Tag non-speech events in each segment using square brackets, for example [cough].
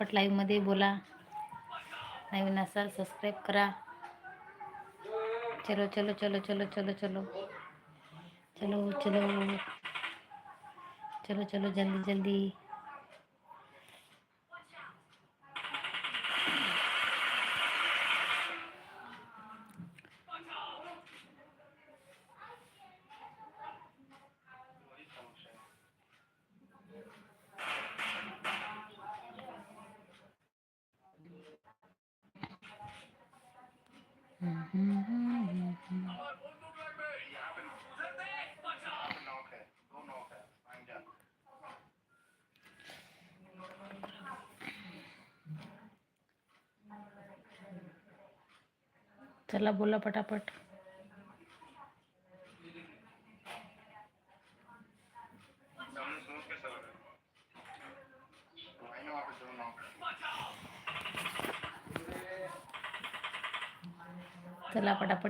पट लाईव्हमध्ये बोला. नवीन असाल सबस्क्राईब करा. चलो चलो चलो चलो चलो चलो. चलो चलो. चलो चलो जल्दी जल्दी. चला बोला पटापट.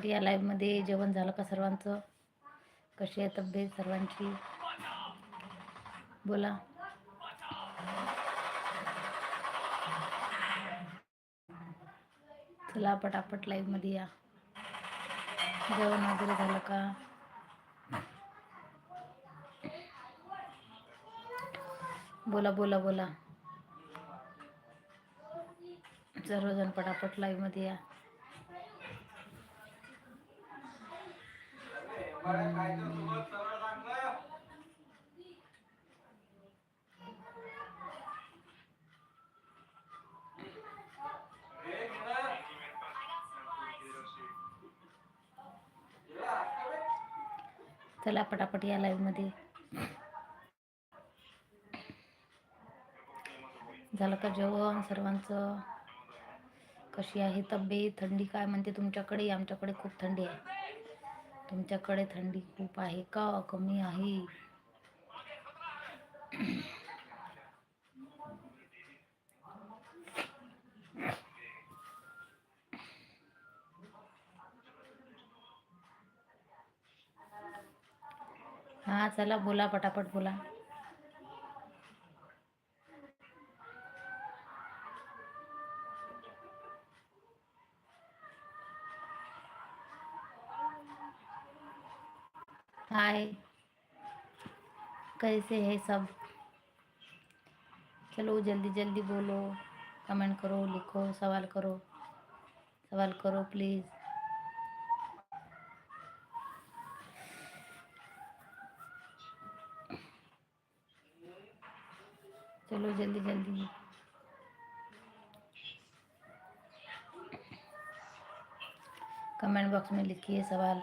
चला या लाईव्हमध्ये जेवण झालं का सर्वांचं? कशी आहे तब्येत सर्वांची? बोला. चला पटापट लाईव्हमध्ये या. जेवण वगैरे झालं का? बोला बोला बोला. सर्वजण पटापट लाईव्हमध्ये या. चला पटापट या मध्ये. झालं का जेवण सर्वांचं? कशी आहे तब्येत? थंडी काय म्हणते तुमच्याकडे? आमच्याकडे खूप थंडी आहे. तुमच्याकडे थंडी खूप आहे का? कमी आहे? हा चला बोला पटापट बोला. हाय कैसे है सब। चलो जल्दी जल्दी बोलो, कमेंट करो, लिखो, सवाल करो। सवाल करो प्लीज़ चलो जल्दी जल्दी। कमेंट बॉक्स में लिखिए सवाल।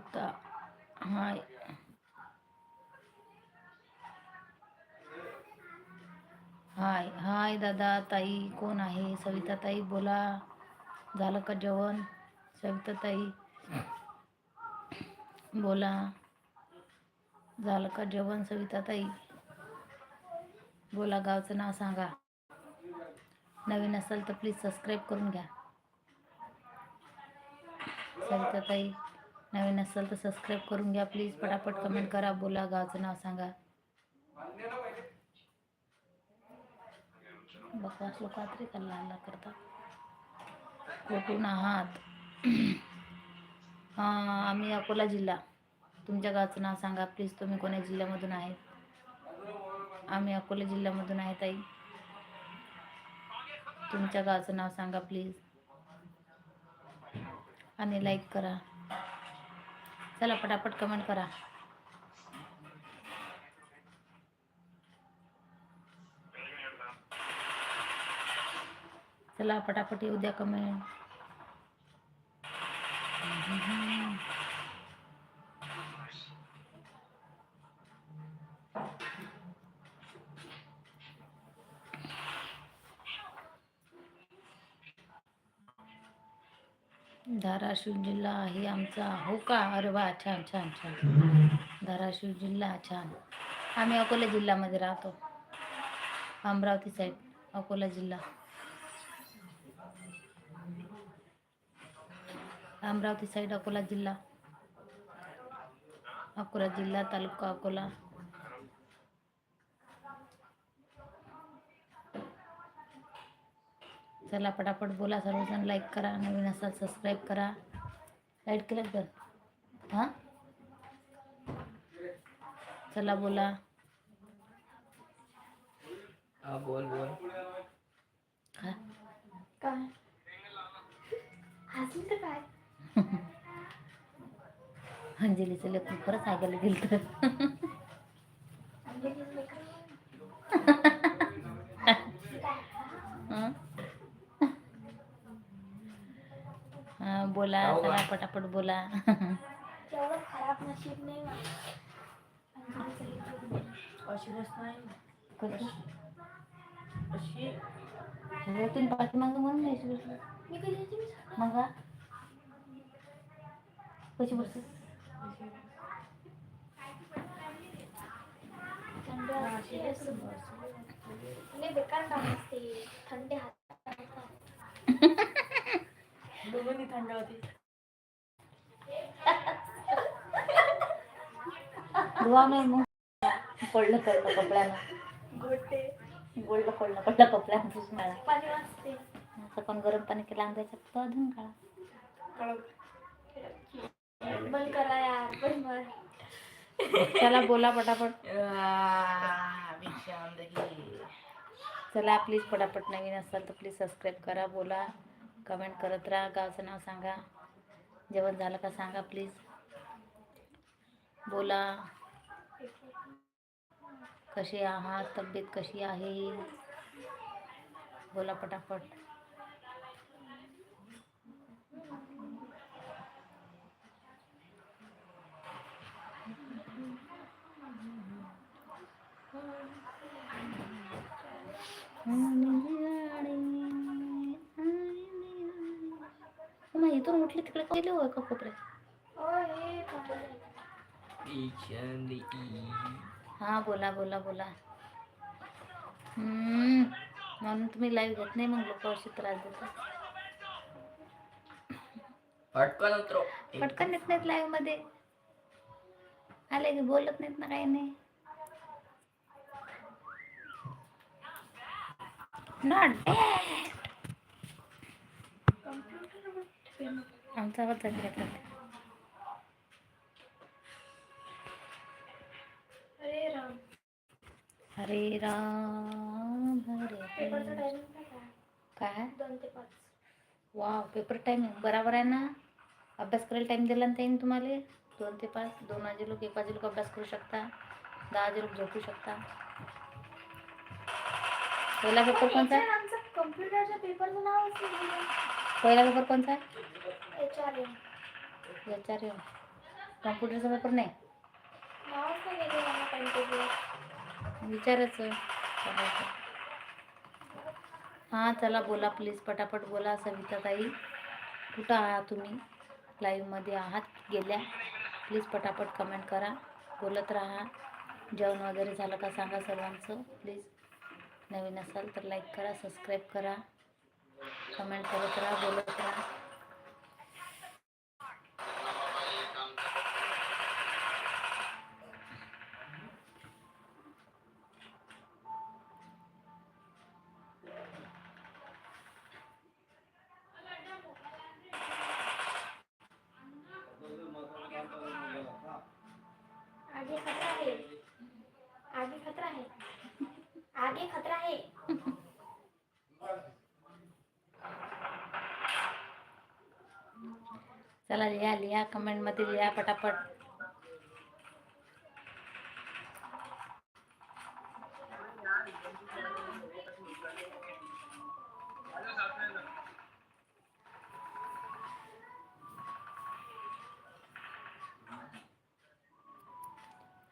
सविता हाय. हाय. हाय दादा ताई कोण आहे? सविता ताई बोला. झालं का जेवण? सविता ताई बोला. झालं का जेवण सविता ताई बोला गावचं नाव सांगा. नवीन असेल तर प्लीज सबस्क्राईब करून घ्या. सविता ताई नवीन असेल तर सबस्क्राईब करून घ्या प्लीज पटापट कमेंट करा. बोला गावचं नाव सांगा. बकवास लोक तरी कल्ला करतात कुठून आहात? [clears throat] आम्ही अकोला जिल्हा. तुमच्या गावचं नाव सांगा प्लीज तुम्ही कोण्या जिल्ह्यामधून आहेत? आम्ही अकोला जिल्ह्यामधून आहे ताई. तुमच्या गावचं नाव सांगा प्लीज आणि लाईक करा. चला पटापट कमेंट करा. चला पटापट येऊ कमेंट धाराशिव जिल्हा आहे आमचा. हो का? अरे वा छान छान छान. धाराशिव जिल्हा छान. आम्ही अकोला जिल्ह्यामध्ये राहतो. अमरावती साईड अकोला जिल्हा. अमरावती साईड अकोला जिल्हा. अकोला जिल्हा तालुका अकोला. चला पटापट बोला सर्वजण. लाईक करा नवीन असाल सबस्क्राईब करा. लाइट केलं तर? हां? चला बोला. हा बोल बोल. काय काय? हसली तर काय? [laughs] अंजलीचं लेकरू खरंच ऐकायला गेलं तर अंजलीचं लेकरं. हं? हा, बोला हो चला बा. पटापट बोला. खराब नशीब नाही. अशी गोष्ट नाही. कशी? अशी. तुम्ही पाठीमागं म्हणून द्यायची. मग? कशी. लय बेकार काम असते. थंड हात. दोघांनी थंड होती. धुवा नाही मग. पडलं कळलं कपड्यानं गोटे गोल्ड पडलं पडलं कपड्यानं पुसून काढा असं पण गरम पाणी केलं अंगाच्या तर अजून काढा. बंद करा यार बंद कर. चला बोला पटापट. चला प्लीज पटापट नवीन असाल तर प्लीज सबस्क्राईब करा बोला. कमेंट करत राहा गावचं नाव सांगा. जेवण झालं का सांगा प्लीज बोला. कसे आहात? तब्येत कशी आहे? बोला पटापट. मग इथून उठली तिकडे गेले होय का कोपऱ्यात हे बोला बोला बोला. हम्म, म्हणून तुम्ही लाईव्ह घेत नाही मग लोक अशी त्रास देतात. पटकन उतरो. पटकन येत नाहीत लाईव्हमध्ये. आले की बोलत नाहीत ना काही नाही. नॉट आमचा आवाज हरे राम हरे काय? वाव वा पेपर टाईम बराबर आहे ना? अभ्यास करायला टाईम दिला ना तुम्हाला? दोन ते पाच दोन वाजे लोक एक वाजे लोक अभ्यास करू शकता. दहा वाजे लोक झोपू शकता. पहिला पेपर कोणता? आहे कम्प्युटरच्या पेपरचं नाव पहिला पेपर कोणता? आहे एच आर एम. याच्यावर येऊ कम्प्युटरचा पेपर नाही? विचारायचं हां चला बोला प्लीज पटापट बोला सविता ताई कुठं आहात तुम्ही? लाईव्हमध्ये आहात गेल्या. प्लीज पटापट कमेंट करा. बोलत राहा. जेवण वगैरे झालं का सांगा सर्वांचं. प्लीज नवीन असाल तर लाईक करा सबस्क्राईब करा. कमेंट करत राहा बोलत राहा. मला लिहा लिहा कमेंटमध्ये लिहा पटापट.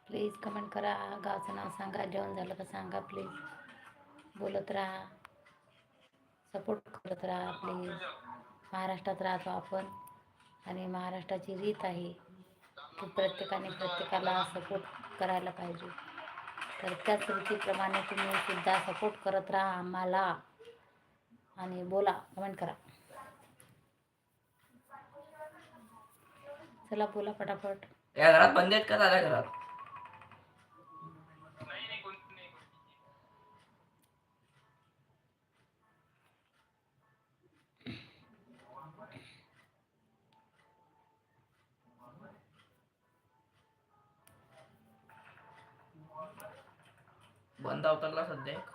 प्लीज कमेंट करा गावचं नाव सांगा जेवण झालं का सांगा प्लीज बोलत राहा. सपोर्ट करत राहा प्लीज महाराष्ट्रात राहतो आपण. आणि महाराष्ट्राची रीत आहे की प्रत्येकाने प्रत्येकाला सपोर्ट करायला पाहिजे. तर त्याच रीतीप्रमाणे तुम्ही सुद्धा सपोर्ट करत राहा आम्हाला आणि बोला कमेंट करा. चला बोला पटापट. या घरात बंद आहेत का दादा घरात? बंद अवतरला सध्या एक.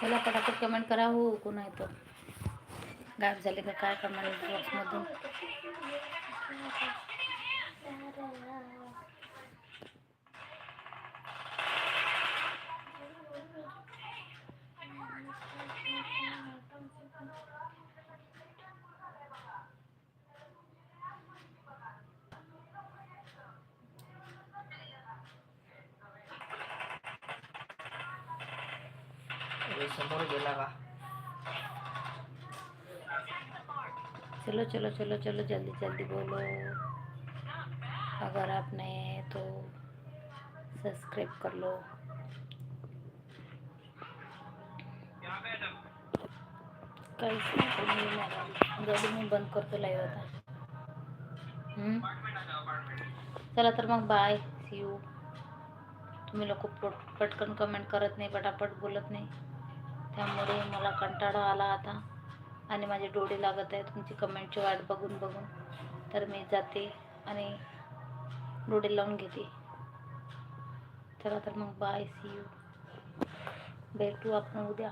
चला पटापट कमेंट करा हो कोण आहे तो? गायब झाले का? काय कमेंट बॉक्समधून समोर गेला का चलो चलो चलो चलो, जल्दी जल्दी बोलो। अगर आप नए हैं तो सब्सक्राइब कर लो। आहे. गाडी मी? बंद करतो लाईव्ह आता? चला, तर मग बाय सी यू तुम्ही लोक पटकन कमेंट करत नाही पटापट बोलत नाही। त्यामुळे मला कंटाळा आला आता. आणि माझे डोळे लागत आहे तुमची कमेंटची वाट बघून बघून. तर मी जाते आणि डोळे लावून घेते. चला तर मग बाय सी यू भेटू आपण उद्या.